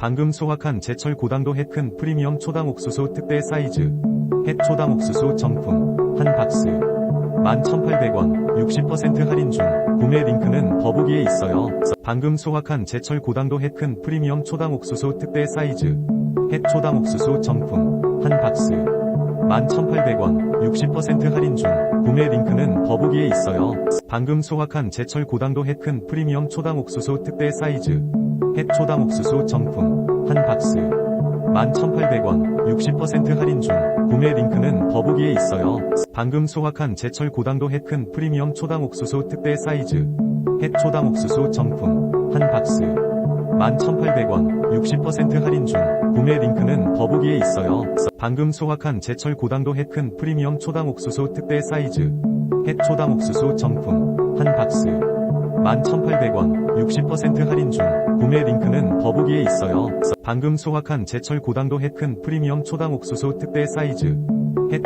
방금 소확한 제철 고당도 해큰 프리미엄 초당 옥수수 특대 사이즈. 햇 초당 옥수수 정품 한 박스. 11,800원 60% 할인 중. 구매 링크는 더보기에 있어요. 방금 소확한 제철 고당도 해큰 프리미엄 초당 옥수수 특대 사이즈. 햇 초당 옥수수 정품 한 박스. 11,800원 60% 할인 중. 구매 링크는 더보기에 있어요. 방금 소확한 제철 고당도 해큰 프리미엄 초당 옥수수 특대 사이즈 햇 초당 옥수수 정품 한 박스. 11,800원 60% 할인 중 구매 링크는 더보기에 있어요. 방금 소확한 제철 고당도 해큰 프리미엄 초당 옥수수 특대 사이즈. 햇 초당 옥수수 정품 한 박스. 11,800원 60% 할인 중 구매 링크는 더보기에 있어요. 방금 소확한 제철 고당도 해큰 프리미엄 초당 옥수수 특대 사이즈. 햇 초당 옥수수 정품 한 박스 11,800원 60% 할인 중 구매 링크는 더보기에 있어요. 방금 소확한 제철 고당도 해큰 프리미엄 초당 옥수수 특대 사이즈 햇